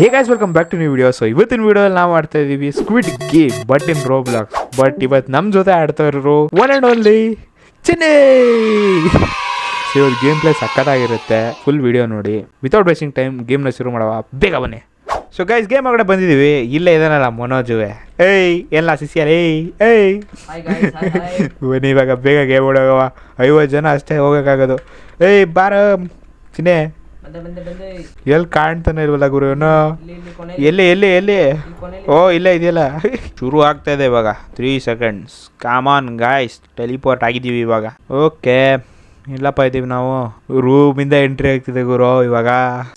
Hey guys welcome back to new video so ಇವತ್ತಿನ ವಿಡಿಯೋದಲ್ಲಿ ನಾವು ಆಡ್ತಾ ಇದೀವಿ squid game but in Roblox but ಇವತ್ತು ನಮ್ಮ ಜೊತೆ ಆಡ್ತಾ ಇರೋರು ಒನ್ ಆ್ಯಂಡ್ ಓನ್ಲಿ ಚೆನ್ನೈ ಇವ್ರ ಗೇಮ್ ಪ್ಲೇ ಸಕ್ಕತ್ತಾಗಿರುತ್ತೆ ಫುಲ್ ವಿಡಿಯೋ ನೋಡಿ. ವಿತೌಟ್ ವೇಸ್ಟಿಂಗ್ ಟೈಮ್ ಗೇಮ್ನ ಶುರು ಮಾಡವ. ಬೇಗ ಬನ್ನಿ. ಸೊ ಗೈಸ್ ಗೇಮ್ ಒಳಗಡೆ ಬಂದಿದ್ದೀವಿ. ಇಲ್ಲೇ ಇದಾನಲ್ಲ ಮನೋಜುವೆ. ಏಯ್ ಎಲ್ಲ ಸಿಸಿಯಲ್? ಏಯ್ ಏಯ್. ಬನ್ನಿ ಇವಾಗ ಬೇಗ ಗೇಮ್ ಹೊಡೋಗವ ಐವತ್ತು ಜನ ಅಷ್ಟೇ ಹೋಗೋಕ್ಕಾಗೋದು. ಏಯ್ ಬಾರ ಚಿನ್ನೆ ಎಲ್ಲಿ ಕಾಣ್ತಾನೆ ಇಲ್ವಲ್ಲ ಗುರು ಇವನು ಇಲ್ಲಿ ಇಲ್ಲಿ ಕೊನೆ ಎಲ್ಲಿ ಎಲ್ಲಿ ಎಲ್ಲಿ? ಓ ಇಲ್ಲ ಇದೆಯಲ್ಲ? ಶುರು ಆಗ್ತಾ ಇದೆ ಇವಾಗ. Three seconds come on guys teleport ಆಗಿದ್ದೀವಿ ಇವಾಗ. ಓಕೆ ಇಲ್ಲಪ್ಪ ಇದ್ದೀವಿ ನಾವು. ರೂಮಿಂದ ಎಂಟ್ರಿ ಆಗ್ತಿದೆ ಗುರು ಇವಾಗ.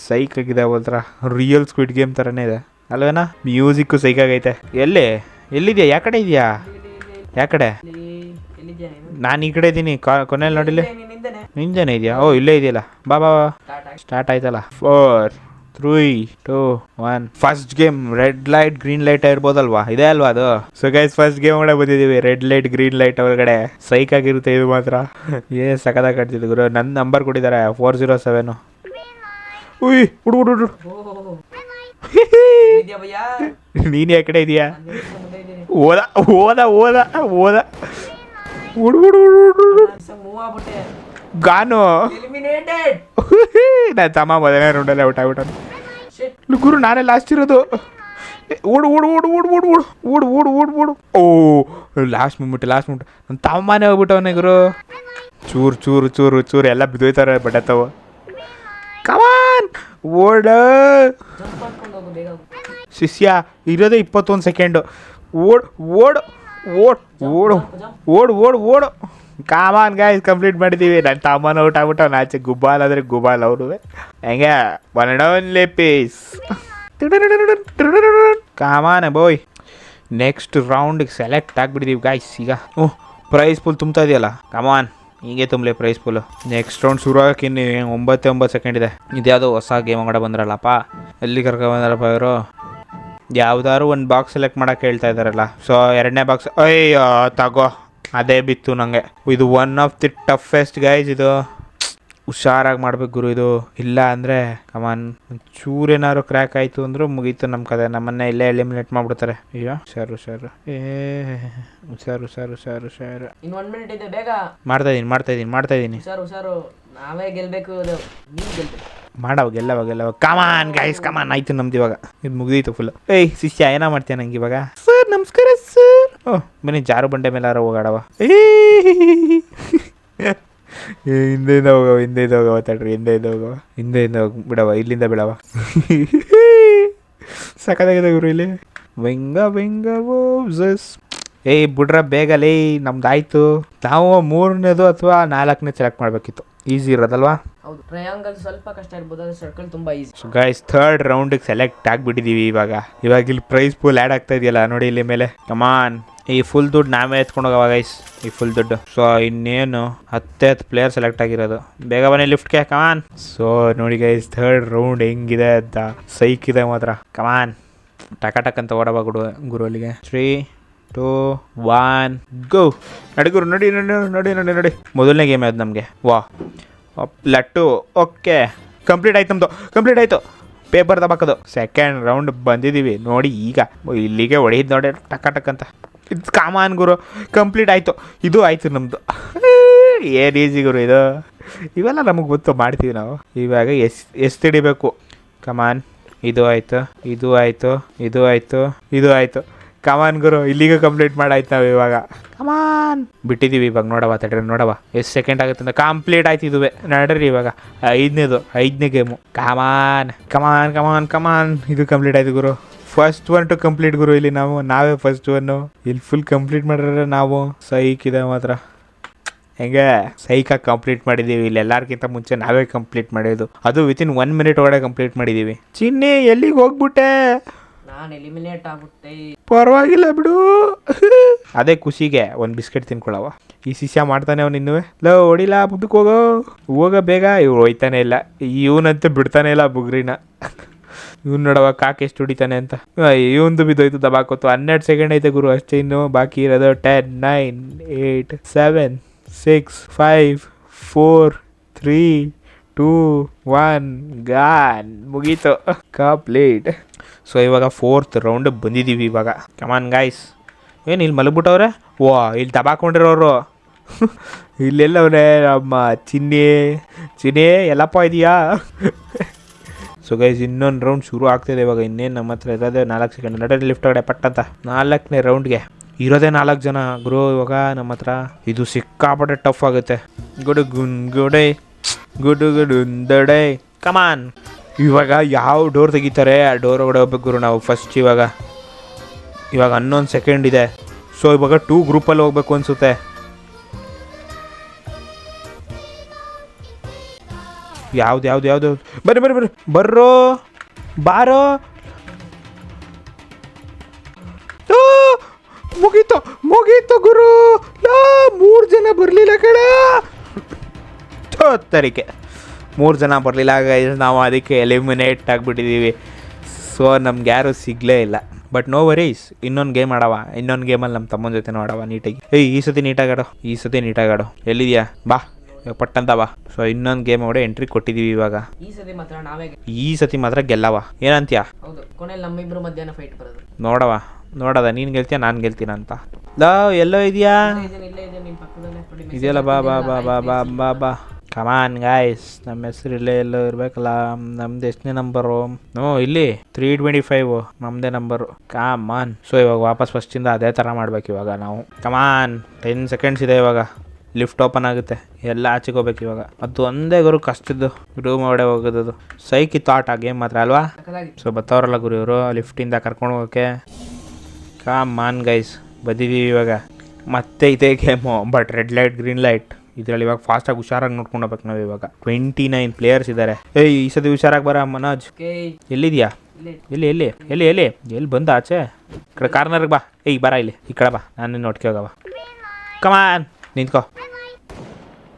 ಸೈಕ್ ಆಗಿದೆ ಒಂಥರ ರಿಯಲ್ ಸ್ಕ್ವಿಡ್ ಗೇಮ್ ಥರನೇ ಇದೆ. ಅಲ್ವೇನಾ? ಮ್ಯೂಸಿಕ್ಕು ಸೈಕ್ ಆಗೈತೆ. ಎಲ್ಲಿ? ಎಲ್ಲಿದ್ಯಾ? ಯಾ ಕಡೆ ಇದೆಯಾ? ಯಾ ಕಡೆ ಇಲ್ಲಿ ಎಲ್ಲಿದ್ಯಾ ನೀನು ಈ ಕಡೆ ಇದ್ದೀನಿ ಕೊನೆಯಲ್ಲಿ ನೋಡಿಲ್ಲ. ನಿಂಜನೆ ಇದೆಯಾ? ಓ ಇಲ್ಲೇ ಇದೆಯಲ್ಲ. ಬಾ ಬಾ ಸ್ಟಾರ್ಟ್ ಆಯ್ತಲ್ಲ. Four three two one first game red light green light ಇರ್ಬೋದಲ್ವಾ ಇದೇ ಅಲ್ವಾ ಅದು? ಸೊ ಗೈಸ್ ಫಸ್ಟ್ ಗೇಮ್ ಒಳಗಡೆ ಬಂದಿದ್ದೀವಿ. ರೆಡ್ ಲೈಟ್ ಗ್ರೀನ್ ಲೈಟ್ ಒಳಗಡೆ. ಸೈಕ್ ಆಗಿರುತ್ತೆ ಇದು ಮಾತ್ರ. ಏ ಸಕದ ಕಾಡ್ತಿದ್ದು ಗುರು. ನನ್ನ ನಂಬರ್ ಕೊಟ್ಟಿದ್ದಾರೆ. ಫೋರ್ ಜೀರೋ ಸೆವೆನ್ ಉಯ್ ಹುಡು ಹುಡು ನೀನು ಯಾ ಕಡೆ ಇದೆಯಾ ಓದ ಓದ ಓದ ಓದ. ಹುಡು ಹುಡು ಹುಡು ಹುಡು ಹುಡು. ನಾನು ಮೂವ್ ಆಗ್ಬಿಟ್ಟೆ ಗಾನು. ಎಲಿಮಿನೇಟೆಡ್ ನಾನು ತಮ್ಮ ಮೊದಲನೇ ರೌಂಡಲ್ಲಿ ಔಟ್ ಆಗ್ಬಿಟ್ಟು ಶಿಟ್ ಗುರು ನಾನೇ ಲಾಸ್ಟ್ ಇರೋದು. ಓಡು ಓಡು ಓಡು ಓಡು ಓಡು ಓಡು. ಓಡು ಓಡು ಓಡು ಓಡು. ಓ ಲಾಸ್ಟ್ ಮೂಮೆಂಟ್ ಲಾಸ್ಟ್ ಮೂಮೆಂಟ್ ನನ್ನ ತಮ್ಮನೇ ಹೋಗ್ಬಿಟ್ಟವನೇ ಗುರು. ಚೂರು ಚೂರು ಚೂರು ಚೂರು ಎಲ್ಲ ಬಿದ್ದೋಯ್ತಾರೆ ಬಡತ್ತವ ಕಮಾನ್ ಓಡ. ಶಿಷ್ಯ ಇರೋದೇ ಇಪ್ಪತ್ತೊಂದು ಸೆಕೆಂಡು ಓಡ್ ಓಡು. ಓಡ್ ಓಡು ಓಡು ಓಡು ಓಡು. ಕಾಮನ್ ಗಾಯ್ಸ್ ಕಂಪ್ಲೀಟ್ ಮಾಡಿದ್ದೀವಿ ನನ್ನ ತಮ್ಮನ ಔಟ್ ಆಗ್ಬಿಟ್ಟು ನಾಚೆ ಗುಬ್ಬಾಲ್ ಆದರೆ ಗುಬ್ಬಾಲ್ ಅವರು. ಹೆಂಗೆ? One and only piece come on boy next ರೌಂಡಿಗೆ select ಆಗಿಬಿಟ್ಟಿದ್ದೀವಿ ಗಾಯ್ಸ್ ಈಗ. ಓ ಪ್ರೈಸ್ ಫುಲ್ ತುಂಬ್ತಾ ಇದೆಯಲ್ಲ? ಕಮಾನ್ ಹೀಗೆ ತುಂಬಲಿ ಪ್ರೈಸ್ ಫುಲ್ ನೆಕ್ಸ್ಟ್ ರೌಂಡ್ ಶುರು ಆಗಕ್ಕೆ ಇನ್ನು ಒಂಬತ್ತೇ ಒಂಬತ್ತು ಸೆಕೆಂಡ್ ಇದೆ. ಇದ್ಯಾವುದೋ ಹೊಸ ಗೇಮ್ ಕೂಡ ಬಂದ್ರಲ್ಲಪ್ಪ? ಎಲ್ಲಿ ಕರ್ಕೊಂಡ್ ಬಂದ್ರಪ್ಪ ಇವರು? ಯಾವ್ದಾದ್ರು ಒಂದು ಬಾಕ್ಸ್ ಸೆಲೆಕ್ಟ್ ಮಾಡಕ್ಕೆ ಹೇಳ್ತಾ ಇದ್ದಾರಲ್ಲ ಸೊ ಎರಡನೇ ಬಾಕ್ಸ್ ಅಯ್ಯೋ ತಗೋ. ಅದೇ ಬಿತ್ತು ನನಗೆ ಇದು one of the toughest guys ಇದು. ಹುಷಾರಾಗಿ ಮಾಡ್ಬೇಕು ಗುರು ಇದು. ಇಲ್ಲ ಅಂದರೆ ಕಮಾನ್ ಚೂರೇನಾದ್ರು ಕ್ರ್ಯಾಕ್ ಆಯಿತು ಅಂದರೂ ಮುಗೀತು ನಮ್ಮ ಕತೆ. ನಮ್ಮನ್ನ ಇಲ್ಲೇ ಎಲಿಮಿನೇಟ್ ಮಾಡ್ಬಿಡ್ತಾರೆ. ಅಯ್ಯೋ ಹುಷಾರು ಹುಷಾರು. ಏ ಹುಷಾರು ಹುಷಾರು ಹುಷಾರು ಹುಷಾರು. ಇನ್ನು ಒನ್ ಮಿನಿಟ್ ಇದೆ ಬೇಗ. ಮಾಡ್ತಾ ಇದ್ದೀನಿ ಮಾಡ್ತಾ ಇದ್ದೀನಿ ಮಾಡ್ತಾ ಇದ್ದೀನಿ ಹುಷಾರು ಹುಷಾರು. ನಾವೇ ಗೆಲ್ಬೇಕು ಇದು ಗೆಲ್ಬೇಕು. ಮಾಡವ ಗೆಲ್ಲವ ಗೆಲ್ಲವ come on guys come on ಆಯ್ತು ನಮ್ದು ಇವಾಗ. ಇದು ಮುಗಿದೈತು ಫುಲ್ ಏಯ್, ಶಿಷ್ಯ, ಏನ ಮಾಡ್ತೀಯ ನಂಗೆ ಇವಾಗ? ಸರ್ ನಮಸ್ಕಾರ ಸರ್ ಓ, ಬನ್ನಿ, ಜಾರು ಬಂಡೆ ಮೇಲಾರ ಹೋಗಾಡವ. ಏ ಹಿಂದೆಯಿಂದ ಹೋಗವ, ಹಿಂದೆ ಹೋಗವ ತಡ್ರಿ ಹೋಗೋ ಹೋಗವ. ಹಿಂದೆ ಹೋಗ್ ಬಿಡವ, ಇಲ್ಲಿಂದ ಬಿಡವ. ಸಖತ್ತಾಗಿದೆ ಗುರು ಇಲ್ಲಿ. ಬೆಂಗ ಬೆಂಗ ಜಸ್ ಏಯ್, ಬಿಡ್ರ, ಬೇಗ, ಲೇ, ನಮ್ದಾಯ್ತು. ನಾವು ಮೂರನೇದು ಅಥವಾ ನಾಲ್ಕನೇ ಸೆಲೆಕ್ಟ್ ಮಾಡಬೇಕಿತ್ತು. ಈಸಿ ಇರೋದಲ್ವಾ? ಹೌದು ಟ್ರಯಾಂಗಲ್ ಸ್ವಲ್ಪ ಕಷ್ಟ ಇರ್ಬೋದು ಆದರೆ ಸರ್ಕಲ್ ತುಂಬಾ ಈಸಿ ಸೊ ಗೈಸ್ ಥರ್ಡ್ ರೌಂಡಿಗೆ ಸೆಲೆಕ್ಟ್ ಆಗಿಬಿಟ್ಟಿದ್ದೀವಿ ಇವಾಗ. ಇವಾಗ ಇಲ್ಲಿ ಪ್ರೈಸ್ ಫುಲ್ ಆ್ಯಡ್ ಆಗ್ತಾ ಇದೆಯಲ್ಲ ನೋಡಿ ಇಲ್ಲಿ ಮೇಲೆ. ಕಮಾನ್ ಈ ಫುಲ್ ದುಡ್ಡು ನಾವೇ ಎತ್ಕೊಂಡು ಹೋಗವ ಗೈಸ್ ಈ ಫುಲ್ ದುಡ್ಡು. ಸೊ ಇನ್ನೇನು ಹತ್ತೆ ಹತ್ತು ಪ್ಲೇಯರ್ ಸೆಲೆಕ್ಟ್ ಆಗಿರೋದು. ಬೇಗ ಬನ್ನಿ ಲಿಫ್ಟ್ಗೆ ಕಮಾನ್ ಸೊ ನೋಡಿ ಗೈಸ್ ಥರ್ಡ್ ರೌಂಡ್ ಹೆಂಗಿದೆ ಅಂತ ಸೈಕ್ ಇದೆ ಮಾತ್ರ. ಕಮಾನ್ ಟಕ ಟಕ್ ಅಂತ ಓಡಬ ಗುರು ಗುರು ಅಲ್ಲಿಗೆ ತ್ರೀ ಟೂ ಒನ್, ಗೋ. ನಡಿ ಗುರು, ನಡಿ ನಡಿ ನಡಿ ನಡಿ ನಡಿ ಮೊದಲನೇ ಗೇಮ್ ಆಯ್ತು ನಮಗೆ? ವಾ. ಲಟ್ಟು. ಓಕೆ. ಕಂಪ್ಲೀಟ್ ಆಯ್ತು ನಮ್ಮದು ಕಂಪ್ಲೀಟ್ ಆಯಿತು. ಪೇಪರ್ ತಬಾಕದು. ಸೆಕೆಂಡ್ ರೌಂಡ್ ಬಂದಿದ್ದೀವಿ ನೋಡಿ ಈಗ. ಇಲ್ಲಿಗೆ ಹೊಡೆಯಿದ್ದು ನೋಡಿ. ಟಕ ಟಕ್ ಅಂತ. ಇದು ಕಾಮಾನ್ ಗುರು. ಕಂಪ್ಲೀಟ್ ಆಯಿತು. ಇದು ಆಯಿತು ನಮ್ಮದು ಏನು ಈಸಿ ಗುರು ಇದು? ಇವೆಲ್ಲ ನಮಗೆ ಗೊತ್ತು. ಮಾಡ್ತೀವಿ ನಾವು. ಇವಾಗ ಎಸ್ ಎಷ್ಟು ಹಿಡಿಬೇಕು. ಕಮಾನ್ ಇದು ಆಯಿತು. ಇದು ಆಯಿತು. ಇದು ಆಯಿತು. ಇದು ಆಯಿತು. ಕಮಾನ್ ಗುರು. ಇಲ್ಲಿಗೆ ಕಂಪ್ಲೀಟ್ ಮಾಡಾಯ್ತು ನಾವು ಇವಾಗ. ಕಮಾನ್ ಬಿಟ್ಟಿದ್ದೀವಿ ಇವಾಗ. ನೋಡವ ತಡ್ರಿ ನೋಡವ ಎಷ್ಟು ಸೆಕೆಂಡ್ ಆಗುತ್ತೆ ಅಂತ ಕಂಪ್ಲೀಟ್ ಆಯ್ತು ಇದುವೆ. ನಡ್ರಿ ಇವಾಗ. ಐದನೇದು ಐದನೇ game come on come on come on come on ಇದು ಕಂಪ್ಲೀಟ್ ಆಯ್ತು ಗುರು. ಫಸ್ಟ್ ಒನ್ ಟು ಕಂಪ್ಲೀಟ್ ಗುರು ಇಲ್ಲಿ ನಾವು. ನಾವೇ ಫಸ್ಟ್ ಒನ್ನು ಇಲ್ಲಿ ಫುಲ್ ಕಂಪ್ಲೀಟ್ ಮಾಡಿದ್ರೆ ನಾವು ಸೈಕ್ ಇದೆ ಮಾತ್ರ. ಹೆಂಗೆ? ಸೈಕಾಗಿ ಕಂಪ್ಲೀಟ್ ಮಾಡಿದ್ದೀವಿ ಇಲ್ಲಿ ಎಲ್ಲರಿಗಿಂತ ಮುಂಚೆ ನಾವೇ ಕಂಪ್ಲೀಟ್ ಮಾಡಿದ್ದು. ಅದು ವಿತಿನ್ ಒನ್ ಮಿನಿಟ್ ಒಳಗಡೆ ಕಂಪ್ಲೀಟ್ ಮಾಡಿದ್ದೀವಿ ಚಿನ್ನೆ ಎಲ್ಲಿಗೆ ಹೋಗ್ಬಿಟ್ಟೆ? ನಾನು ಎಲಿಮಿನೇಟ್ ಆಗ್ಬಿಟ್ಟೆ. ಪರವಾಗಿಲ್ಲ ಬಿಡು. ಅದೇ ಖುಷಿಗೆ ಒಂದು ಬಿಸ್ಕೆಟ್ ತಿನ್ಕೊಳವ ಈ ಶಿಷ್ಯ ಮಾಡ್ತಾನೆ ಅವ್ನು ಇನ್ನೂ ಲೋ ಹೊಡಿಲ್ಲ ಮುಂದಕ್ಕೆ ಹೋಗೋ. ಹೋಗ ಬೇಗ. ಇವ್ರು ಹೋಯ್ತಾನೆ ಇಲ್ಲ. ಇವನಂತೂ ಬಿಡ್ತಾನೆ ಇಲ್ಲ ಬುಗ್ರಿನ. ಇವ್ನು ನೋಡವ ಕಾಕೆ ಎಷ್ಟು ಹೊಡಿತಾನೆ ಅಂತ. ಇವಂದು ಬಿದ್ದೋಯ್ತು ದಬಾಕೋತು ಹನ್ನೆರಡು ಸೆಕೆಂಡ್ ಐತೆ ಗುರು, ಅಷ್ಟೇ ಇನ್ನು. ಬಾಕಿ ಇರೋದು ten nine eight seven six five four three two one gone ಮುಗೀತು. ಕಂಪ್ಲೀಟ್ ಸೊ ಇವಾಗ ಫೋರ್ತ್ ರೌಂಡ್ ಬಂದಿದ್ದೀವಿ ಇವಾಗ. ಕಮಾನ್ ಗಾಯ್ಸ್ ಏನು, ಇಲ್ಲಿ ಮಲಗ್ಬಿಟ್ಟವ್ರೆ? ಓ ಇಲ್ಲಿ ದಬಾಕೊಂಡಿರೋರು ಇಲ್ಲೆಲ್ಲವ್ರೆ, ನಮ್ಮ ಚಿನ್ನಿ ಚಿನ್ನಿ ಎಲ್ಲಪ್ಪ ಇದೆಯಾ? ಸೊ ಗೈಸ್ ಇನ್ನೊಂದು ರೌಂಡ್ ಶುರು ಆಗ್ತಿದೆ ಇವಾಗ. ಇನ್ನೇನು ನಮ್ಮ ಹತ್ರ ಇರೋದೇ ನಾಲ್ಕು ಸೆಕೆಂಡ್ ನಡೆ ಲಿಫ್ಟ್ ಕಡೆ ಪಟ್ಟಂತ ನಾಲ್ಕನೇ ರೌಂಡ್ಗೆ ಇರೋದೇ ನಾಲ್ಕು ಜನ. ಗುರು, ಇವಾಗ ನಮ್ಮ ಹತ್ರ ಇದು ಸಿಕ್ಕಾಪಟ್ಟೆ ಟಫ್ ಆಗುತ್ತೆ. ಗುಡ್, ಗುನ್, ಗುಡೆ. ಗುಡು ಗುಡು ದಡೆ ಕಮಾನ್ ಇವಾಗ ಯಾವ ಡೋರ್ ತೆಗಿತಾರೆ ಆ ಡೋರ್ ಒಳಗಡೆ ಹೋಗ್ಬೇಕು ಗುರು ನಾವು ಫಸ್ಟ್ ಇವಾಗ. ಇವಾಗ ಹನ್ನೊಂದು ಸೆಕೆಂಡ್ ಇದೆ. ಸೊ ಇವಾಗ ಟೂ ಗ್ರೂಪಲ್ಲಿ ಹೋಗ್ಬೇಕು ಅನ್ಸುತ್ತೆ. ಯಾವ್ದು ಯಾವ್ದು ಯಾವ್ದು ಬರ್ರಿ ಬರ್ರಿ ಬರ್ರಿ. ಬರ್ರೋ ಬಾರೋ. ಮುಗೀತು ಮುಗೀತು ಗುರು. ಮೂರು ಜನ ಬರಲಿಲ್ಲ ಕಣ. ತೋತ್ತರಿಕೆ ಮೂರು ಜನ ಬರಲಿಲ್ಲ ನಾವು ಅದಕ್ಕೆ ಎಲಿಮಿನೇಟ್ ಆಗಿಬಿಟ್ಟಿದ್ದೀವಿ ಸೊ ನಮ್ಗೆ ಯಾರೂ ಸಿಗಲೇ ಇಲ್ಲ. ಬಟ್ ನೋ ವರೀಸ್ ಇನ್ನೊಂದು ಗೇಮ್ ಆಡವ. ಇನ್ನೊಂದು ಗೇಮಲ್ಲಿ ನಮ್ಮ ತಮ್ಮನ ಜೊತೆ ಆಡವ ನೀಟಾಗಿ. ಏಯ್ ಈ ಸತಿ ನೀಟಾಗಿ ಆಡೋ ಈ ಸತಿ ನೀಟಾಗಿ ಆಡೋ ಎಲ್ಲಿದ್ಯಾ? ಬಾ ಪಟ್ಟಂತ ಬಾ. ಸೊ ಇನ್ನೊಂದು ಗೇಮ್ ಅವಡೆ ಎಂಟ್ರಿ ಕೊಟ್ಟಿದೀವಿ ಇವಾಗ. ಈ ಸತಿ ಮಾತ್ರ ನಾವೇ ಈ ಸತಿ ಮಾತ್ರ ಗೆಲ್ಲವ. ಏನಂತೀಯ? ಹೌದು ಕೊನೆಯಲ್ಲಿ ನಮ್ಮಿಬ್ರು ಮಧ್ಯಾಹ್ನ ಫೈಟ್ ಬರೋದು. ನೋಡವ ನೋಡದ. ನೀನು ಗೆಲ್ತೀಯ ನಾನು ಗೆಲ್ತೀನ ಅಂತ. ಲವ್ ಎಲ್ಲೋ ಇದೆಯಾ? ಇದೆಯಲ್ಲ ಬಾ ಬಾ ಬಾ ಬಾ ಬಾ. ಬಾ ಬಾ. ಕಮಾನ್ ಗಾಯ್ಸ್ ನಮ್ಮ ಹೆಸರು ಇಲ್ಲೇ ಎಲ್ಲೋ ಇರ್ಬೇಕಲ್ಲ. ನಮ್ದು ಎಷ್ಟನೇ ನಂಬರು ನೋ ಇಲ್ಲಿ. ತ್ರೀ ಟ್ವೆಂಟಿ ಫೈವ್ ನಮ್ದೇ ನಂಬರು ಕಮಾನ್ ಸೊ ಇವಾಗ ವಾಪಸ್ ಫಸ್ಟಿಂದ ಅದೇ ಥರ ಮಾಡ್ಬೇಕು ಇವಾಗ ನಾವು. ಕಮಾನ್ ಟೆನ್ ಸೆಕೆಂಡ್ಸ್ ಇದೆ ಇವಾಗ. ಲಿಫ್ಟ್ ಓಪನ್ ಆಗುತ್ತೆ. ಎಲ್ಲ ಆಚೆಗೆ ಹೋಗ್ಬೇಕು ಇವಾಗ. ಅದು ಒಂದೇ ಗುರು ಕಷ್ಟದ್ದು. ರೂಮ್ ಒಡೆ ಹೋಗೋದು ಸೈಕ್ ಇತ್ತು ಆ ಗೇಮ್ ಮಾತ್ರ ಅಲ್ವಾ. ಸೊ ಬತ್ತವ್ರಲ್ಲ ಗುರು ಇವರು. ಲಿಫ್ಟಿಂದ ಕರ್ಕೊಂಡು ಹೋಗೋಕೆ. ಕಾಮಾನ್ ಗೈಸ್ ಬಂದಿದ್ದೀವಿ ಇವಾಗ. ಮತ್ತೆ ಇದೇ game but red light green light ಇದರಲ್ಲಿ ಇವಾಗ ಫಾಸ್ಟಾಗಿ ಹುಷಾರಾಗಿ ನೋಡ್ಕೊಂಡು ಹೋಗ್ಬೇಕು ನಾವು ಇವಾಗ. ಟ್ವೆಂಟಿ ನೈನ್ ಪ್ಲೇಯರ್ಸ್ ಇದ್ದಾರೆ ಏಯ್ ಈ ಸತಿ ಹುಷಾರಾಗಿ ಬರ ಮನೋಜ್. ಎಲ್ಲಿದ್ಯಾ? ಇಲ್ಲೇ. ಎಲ್ಲಿ ಎಲ್ಲಿ? ಎಲ್ಲಿ ಎಲ್ಲಿ? ಎಲ್ಲಿ ಬಂದ ಆಚೆ? ಈ ಕಡೆ ಕಾರ್ನರ್ಗೆ ಬಾ. ಏಯ್ ಬರ ಇಲ್ಲಿ. ಈ ಕಡೆ ಬಾ. ನಾನು ನಿನ್ನ ಒಟ್ಟಿಗೆ ಹೋಗವ ಕಮಾನ್ ನಿಂತ್ಕೋ.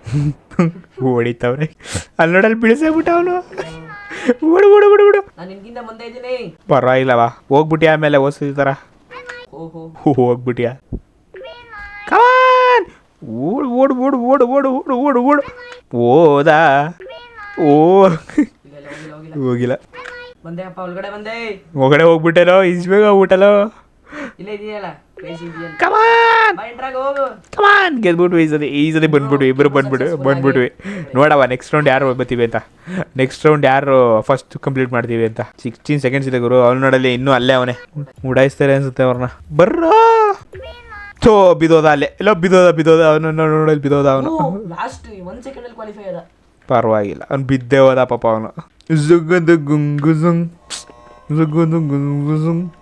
ಹೊಡಿತವ್ರೆ. ಅಲ್ಲಿ ನೋಡಲ್ಲಿ ಬಿಡಿಸಾಗ್ಬಿಟ್ಟ ಅವನು ಬಿಡು ಬಿಡು ಬಿಡು ಬಿಡು ಪರವಾಗಿಲ್ಲವಾ ಹೋಗ್ಬಿಟ್ಟಿ ಆಮೇಲೆ ಓದಿಸಿ ಥರ ಓಹೋ ಹೋಗ್ಬಿಟ್ಯಾ? ಕಮಾನ್ ಓಡು ಓಡು ಓಡು ಓಡು ಓಡು ಓಡು ಓಡು ಓಡು. ಓದ? ಓ. ಹೋಗಿಲ್ಲ. ಬಂದೆ ಅಪ್ಪ ಒಳಗಡೆ ಬಂದೆ. ಒಳಗಡೆ ಹೋಗ್ಬಿಟ್ಟೇನೋ ಇಸ್ ಬೇಗ ಹೋಗ್ಬಿಟ್ಟಲ್ಲೋ ಇಲ್ಲೇ ಇದೆಯಲ್ಲ ಫೇಸ್ ಇದೆಯಲ್ಲ. ಕಮಾನ್ ಕಮಾನ್ ಗೆದ್ಬಿಟ್ವಿ ಈ ಸತಿ ಈ ಸತಿ ಬಂದ್ಬಿಟ್ವಿ ಇಬ್ಬರು ಬಂದ್ಬಿಟ್ಟು ಬಂದ್ಬಿಟ್ವಿ. ನೋಡವ ನೆಕ್ಸ್ಟ್ ರೌಂಡ್ ಯಾರು ಬರ್ತೀವಿ ಅಂತ. ನೆಕ್ಸ್ಟ್ ರೌಂಡ್ ಯಾರು ಫಸ್ಟ್ ಕಂಪ್ಲೀಟ್ ಮಾಡ್ತೀವಿ ಅಂತ. ಸಿಕ್ಸ್ಟೀನ್ ಸೆಕೆಂಡ್ಸ್ ಇದೆ ಗುರು ಅವ್ನು ನೋಡಲ್ಲಿ ಇನ್ನೂ ಅಲ್ಲೇ ಅವನೇ. ಉಡಾಯಿಸ್ತಾರೆ ಅನ್ಸುತ್ತೆ ಅವ್ರನ್ನ. ಬರ್ರೋ! ಥೋ ಬಿದೋದ ಅಲ್ಲೇ. ಎಲ್ಲ ಬಿದೋದ ಬಿದೋದ ಅವನು ನೋಡಲ್ಲಿ ಬಿದೋದ ಅವನು. ಲಾಸ್ಟ್ ಒಂದ್ ಸೆಕೆಂಡ್ ಅಲ್ಲಿ ಕ್ವಾಲಿಫೈ ಪರವಾಗಿಲ್ಲ. ಅವ್ನು ಬಿದ್ದೇ ಹೋದ ಪಾಪ ಅವನು. ಜುಗ್ಗದು ಗುಂಗು ಜುಂಗ್ ಜುಗ್ಗದು ಗುಂಗು ಜುಂಗ್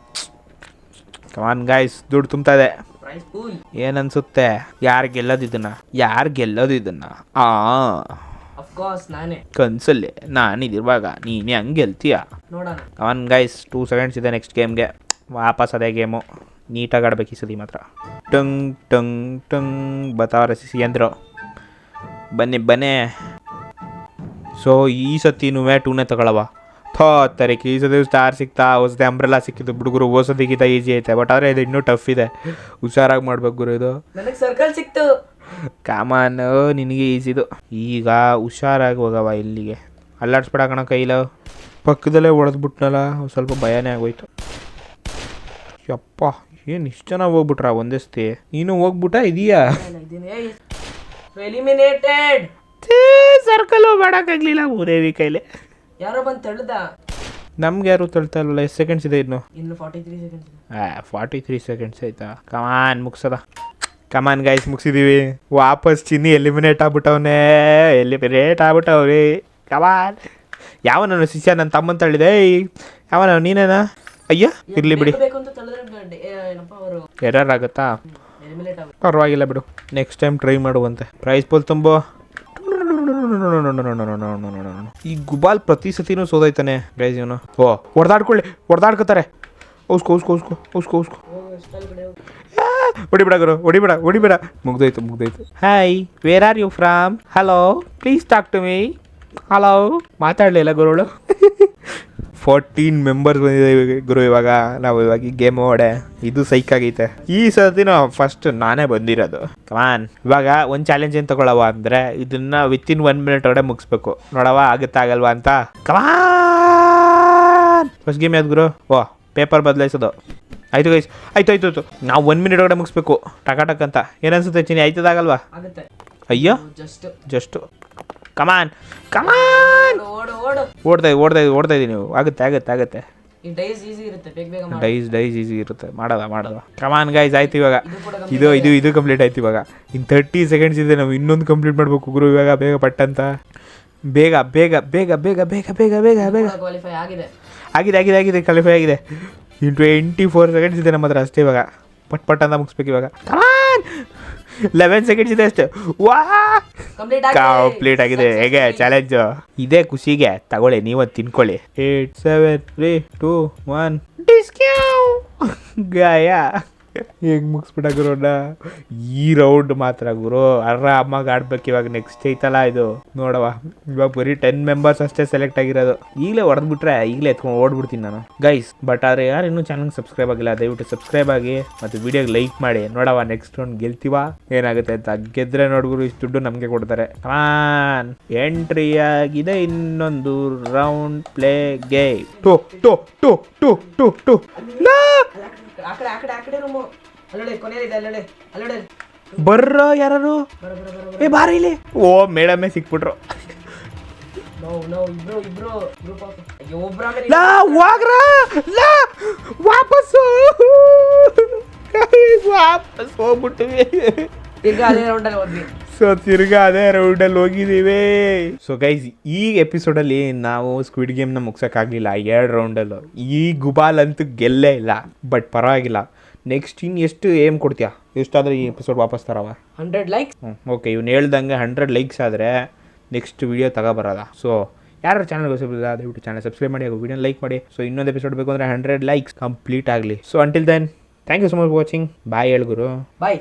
ಕಮಾನ್ ಗಾಯ್ಸ್ ದುಡ್ಡು ತುಂಬ್ತಾ ಇದೆ. ಪ್ರೈಸ್ ಅನ್ಸುತ್ತೆ ಏನನ್ಸುತ್ತೆ? ಯಾರು ಗೆಲ್ಲೋದು ಇದನ್ನ? ಯಾರು ಗೆಲ್ಲೋದು ಇದನ್ನ? ಆ. ಅಫ್ ಕೋರ್ಸ್ ನಾನೇ. ಕನ್ಸಲ್ಲಿ. ನಾನಿದಿರುವಾಗ ನೀನೇ ಹಂಗೆ ಗೆಲ್ತೀಯ? ನೋಡೋಣ. ಗಾಯ್ಸ್ ಗೈಸ್ ಟೂ ಸೆಕೆಂಡ್ಸ್ ಇದೆ ನೆಕ್ಸ್ಟ್ ಗೇಮ್ಗೆ ವಾಪಸ್ ಅದೇ ಗೇಮು ನೀಟಾಗಿ ಆಡ್ಬೇಕು ಈ ಸತಿ ಮಾತ್ರ. ಟಂಗ್ ಟಂಗ್ ಟಂಗ್ ಬತಾರೆ ಸಿ ಅಂದರು ಬನ್ನಿ ಬನ್ನಿ. ಸೊ ಈ ಸತಿನೂ ಟೂನೇ ತಗೊಳವ. ಥೋ ತರಕ್ಕೆ ಈ ಸತಿ ಸ್ಟಾರ್ ಸಿಗ್ತಾ ಹೊಸದೇ ಅಂಬ್ರೆಲ್ಲ ಸಿಕ್ಕಿದ್ದು ಹುಡುಗರು ಹೊಸದಿಗಿಂತ ಈಸಿ ಐತೆ ಬಟ್ ಆದರೆ ಇದು ಇನ್ನೂ ಟಫ್ ಇದೆ. ಹುಷಾರಾಗಿ ಮಾಡ್ಬೇಕು ಗುರು ಇದು. ನನಗೆ ಸರ್ಕಲ್ ಸಿಕ್ತು. ಕಾಮನ್ ನಿನಗೆ ಈಸಿದು ಈಗ ಹುಷಾರಾಗಿ ಹೋಗವ ಇಲ್ಲಿಗೆ. ಅಲ್ಲಾಡ್ಸ್ಬಿಡಕಣ ಕೈಲ. ಪಕ್ಕದಲ್ಲೇ ಹೊಡೆದ್ಬಿಟ್ನಲ್ಲ ಸ್ವಲ್ಪ ಭಯನೇ ಆಗೋಯ್ತು. ಯಪ್ಪ ಏನು ಇಷ್ಟು ಜನ ಹೋಗ್ಬಿಟ್ರ ಒಂದೇ ಸತಿ? ನೀನು ಹೋಗ್ಬಿಟ್ಟ ಇದೀಯಾ? ಎಲಿಮಿನೇಟೆಡ್ ಸರ್ಕಲ್ ಮಾಡಕ್ಕಾಗ್ಲಿಲ್ಲ ಮೂದೇವಿ ಕೈಲಿ. ಯಾರೋ ಬಂದು ತಳ್ದ. ನಮ್ಗೆ ಯಾರು ತಳ್ತಾ ಇಲ್ಲ ಎಷ್ಟು ಸೆಕೆಂಡ್ಸ್ ಇದೆ ಇನ್ನು? ಇನ್ನು forty three seconds forty three seconds ಆಯ್ತಾ? ಕಮಾನ್ ಮುಗ್ಸದ. ಕಮಾನ್ ಗಾಯ್ಸ್ ಮುಗಿಸಿದೀವಿ. ವಾಪಸ್ ಚಿನ್ನಿ ಎಲಿಮಿನೇಟ್ ಆಗ್ಬಿಟ್ಟವನೇ. ಎಲಿಮಿನೇಟ್ ಆಗ್ಬಿಟ್ಟವ್ರಿ. ಕಮಾನ್ ಯಾವನವನು ಶಿಷ್ಯ ನನ್ನ ತಮ್ಮನ್ ತಳ್ಳಿದೆ. ಯಾವನ ನೀನೇನಾ? ಅಯ್ಯ ಇರ್ಲಿ ಬಿಡಿ ಬೇಕು ಅಂತ ತಳ್ಳಿದ್ರೆ ಗ- ಏ, ಏನಪ್ಪ ಅವರು? ಎರರ್ ಆಗುತ್ತಾ? ಎಲಿಮಿನೇಟ್ ಪರವಾಗಿಲ್ಲ ಬಿಡು. ನೆಕ್ಸ್ಟ್ ಟೈಮ್ ಟ್ರೈ ಮಾಡುವಂತೆ. ಪ್ರೈಸ್ ಪೋಲ್ ತುಂಬ. ಈ ಗುಬಾಲ್ ಪ್ರತಿ ಸತಿನೂ ಸೋದೈತಾನೆ ಗೈಸ್ ಇವನು. ಓ ಹೊಡೆದಾಡ್ಕೊಳ್ಳಿ ಹೊಡೆದಾಡ್ಕೋತಾರೆ. ಉಸ್ಕೋ ಉಸ್ಕೋ ಉಸ್ಕೋ ಉಸ್ಕೋ ಉಸ್ಕೋ ಹೊಡಿಬೇಡ ಗುರು ಹೊಡಿಬೇಡ ಹೊಡಿಬೇಡ. ಮುಗ್ದೋಯ್ತು ಮುಗ್ದೋಯ್ತು. Hi where are you from hello please talk to me hello ಮಾತಾಡಲಿಲ್ಲ ಗುರುಳು ಫೋರ್ಟೀನ್ ಮೆಂಬರ್ಸ್ ಬಂದಿದೆ ಗುರು ಇವಾಗ. ನಾವು ಇವಾಗ ಗೇಮ್ ಓಡೆ. ಇದು ಸೈಕ್ ಆಗೈತೆ. ಈ ಸರ್ತಿನ ಫಸ್ಟ್ ನಾನೇ ಬಂದಿರೋದು. ಕಮಾನ್ ಇವಾಗ ಒಂದು ಚಾಲೆಂಜ್ ಏನು ತಗೊಳವ ಅಂದರೆ ಇದನ್ನ ವಿತ್ ಇನ್ ಒನ್ ಮಿನಿಟ್ ಒಳಗೆ ಮುಗಿಸ್ಬೇಕು. ನೋಡವ ಆಗುತ್ತಾ ಆಗಲ್ವಾ ಅಂತ. ಕಮಾನ್ ಫಸ್ಟ್ ಗೇಮ್ ಯಾವ್ದು ಗುರು? ಓ ಪೇಪರ್ ಬದಲಾಯಿಸೋದು. ಆಯ್ತು ಗೈಸ್ ಆಯ್ತು ಆಯ್ತು ಆಯ್ತು. ನಾವು ಒನ್ ಮಿನಿಟ್ ಒಳಗಡೆ ಮುಗಿಸ್ಬೇಕು. ಟಕ ಟಕ್ ಅಂತ ಏನನ್ಸುತ್ತೆ ಚಿನಿ ಆಯ್ತದಾಗಲ್ವಾ? ಅಯ್ಯೋ. ಜಸ್ಟ್ ಜಸ್ಟು ಕಮಾನ್ ಕಮಾನ್ ಓಡ್ತಾ ಇದ್ ಓಡು ಓಡ್ತಾ ಇದ್ ಓಡ್ತಾ ಇದೀನಿ ನೀವು ಆಗುತ್ತೆ ಆಗುತ್ತೆ ಆಗುತ್ತೆ. ಡೈಸ್ ಡೈಸ್ ಈಸಿ ಇರುತ್ತೆ ಮಾಡೋದ ಮಾಡೋದ. ಕಮಾನ್ ಗೈಸ್ ಆಯ್ತು ಇವಾಗ. ಇದು ಇದು ಇದು ಕಂಪ್ಲೀಟ್ ಆಯ್ತು ಇವಾಗ. ಇನ್ ತರ್ಟಿ ಸೆಕೆಂಡ್ಸ್ ಇದೆ ನಾವು ಇನ್ನೊಂದು ಕಂಪ್ಲೀಟ್ ಮಾಡಬೇಕು ಗುರು. ಇವಾಗ ಬೇಗ ಪಟ್ಟಂತ ಬೇಗ ಬೇಗ ಬೇಗ ಬೇಗ ಬೇಗ ಬೇಗ ಬೇಗ ಬೇಗ. ಕ್ವಾಲಿಫೈ ಆಗಿದೆ. ಆಗಿದೆ ಆಗಿದೆ ಆಗಿದೆ ಕ್ವಾಲಿಫೈ ಆಗಿದೆ. ಇನ್ ಟ್ವೆಂಟಿ ಫೋರ್ ಸೆಕೆಂಡ್ಸ್ ಇದೆ ನಮ್ಮ ಹತ್ರ ಅಷ್ಟೇ ಇವಾಗ. ಪಟ್ ಪಟ್ ಅಂತ ಮುಗಿಸ್ಬೇಕು ಇವಾಗ. ಕಮಾನ್ ಲೆವೆನ್ ಸೆಕೆಂಡ್ಸ್ ಇದೆ ಅಷ್ಟೇ. ವಾ! ಕಂಪ್ಲೀಟ್ ಕಂಪ್ಲೀಟ್ ಆಗಿದೆ. ಹೇಗೆ ಚಾಲೆಂಜ್ ಇದೇ ಖುಷಿಗೆ ತಗೊಳ್ಳಿ ನೀವು ತಿನ್ಕೊಳ್ಳಿ. Eight seven three two one ಡಿಸ್ಕ್ಯೂ ಗಾಯ. ಹೇಗೆ ಮುಗಿಸ್ಬಿಟ್ಟ ಗುರುಣ್ಣ ಈ ರೌಂಡ್ ಮಾತ್ರ ಗುರು. ಆರಾಮಾಗಿ ಆಡ್ಬೇಕು ಇವಾಗ ನೆಕ್ಸ್ಟ್ ಐತಲ್ಲ ಇದು. ನೋಡವ ಇವಾಗ ಬರೀ ಟೆನ್ ಮೆಂಬರ್ಸ್ ಅಷ್ಟೇ ಸೆಲೆಕ್ಟ್ ಆಗಿರೋದು. ಈಗಲೇ ಹೊಡೆದ್ಬಿಟ್ರೆ ಈಗಲೇ ಎತ್ಕೊಂಡು ಓಡ್ಬಿಡ್ತೀನಿ ನಾನು. ಗೈಸ್ ಬಟ್ ಆದರೆ ಯಾರು ಇನ್ನೂ ಚಾನಲ್ ಸಬ್ಸ್ಕ್ರೈಬ್ ಆಗಿಲ್ಲ, ದಯವಿಟ್ಟು ಸಬ್ಸ್ಕ್ರೈಬ್ ಆಗಿ ಮತ್ತು ವಿಡಿಯೋಗೆ ಲೈಕ್ ಮಾಡಿ. ನೋಡವ ನೆಕ್ಸ್ಟ್ ರೌಂಡ್ ಗೆಲ್ತೀವ? ಏನಾಗುತ್ತೆ ಅಂತ ಗೆದ್ರೆ ನೋಡ್ಗುರು ಇಷ್ಟು ದುಡ್ಡು ನಮಗೆ ಕೊಡ್ತಾರೆ. ಕಮಾನ್ ಎಂಟ್ರಿ ಆಗಿದೆ ಇನ್ನೊಂದು ರೌಂಡ್ ಪ್ಲೇ ಗೇ ಟು ಟು ಟು ಟು ಟು ಟು. ಆ ಕಡೆ ಆ ಕಡೆ ಆ ಕಡೆ ರೂಮು ಅಲ್ಲಡೆ ಕೊನೆಯಲ್ಲಿದೆ ಅಲ್ಲಡೆ ಅಲ್ಲಡೆ. ಬರ್ರೋ ಯಾರು ಬರ ಬರ ಬರ ಏ ಬಾರಿ ಇಲ್ಲಿ. ಓ ಮೇಡಮೇ ಸಿಕ್ಬಿಟ್ರು. ನೋ ನೋ ಇಬ್ರು ಇಬ್ರು ಗ್ರೂಪ್ ಆಫ್ ಅಯ್ಯೋ ಒಬ್ರು ಲಾ ಹೋಗ್ರ ಲಾ ವಾಪಸ್ಸು. ವಾಪಸ್ ಹೋಗ್ಬಿಟ್ಟು ಈಗ ಅದೇ ರೌಂಡಲ್ಲಿ ಹೋದ್ವಿ. ಸೊ ತಿರ್ಗಾ ಅದೇ ರೌಂಡಲ್ಲಿ ಹೋಗಿದ್ದೀವಿ. ಸೊ ಗೈಸ್ ಈ ಎಪಿಸೋಡಲ್ಲಿ ನಾವು ಸ್ಕ್ವಿಡ್ ಗೇಮ್ನ ಮುಗ್ಸೋಕ್ಕಾಗಲಿಲ್ಲ ಎರಡು ರೌಂಡಲ್ಲೂ ಈ ಗುಬಾಲ್ ಅಂತೂ ಗೆಲ್ಲೇ ಇಲ್ಲ. ಬಟ್ ಪರವಾಗಿಲ್ಲ. ನೆಕ್ಸ್ಟ್ ಇನ್ನು ಎಷ್ಟು ಏಮ್ ಕೊಡ್ತೀಯಾ? ಎಷ್ಟಾದ್ರೆ ಈ ಎಪಿಸೋಡ್ ವಾಪಸ್ ತರವ? ಹಂಡ್ರೆಡ್ ಲೈಕ್ಸ್ ಹ್ಞೂ ಓಕೆ ಇವ್ನು ಹೇಳ್ದಂಗೆ ಹಂಡ್ರೆಡ್ ಲೈಕ್ಸ್ ಆದರೆ ನೆಕ್ಸ್ಟ್ ವಿಡಿಯೋ ತಗೋಬರೋದ? ಸೊ ಯಾರು ಚಾನಲ್ ಗೊತ್ತಿಲ್ಲ ದಯವಿಟ್ಟು ಚಾನಲ್ ಸಬ್ಸ್ಕ್ರೈಬ್ ಮಾಡಿ ಹಾಗೂ ವಿಡಿಯೋ ಲೈಕ್ ಮಾಡಿ. ಸೊ ಇನ್ನೊಂದು ಎಪಿಸೋಡ್ ಬೇಕು ಅಂದರೆ ಹಂಡ್ರೆಡ್ ಲೈಕ್ಸ್ ಕಂಪ್ಲೀಟ್ ಆಗಲಿ. So until then thank you so much watching bye ಹೇಳ್ಗುರು bye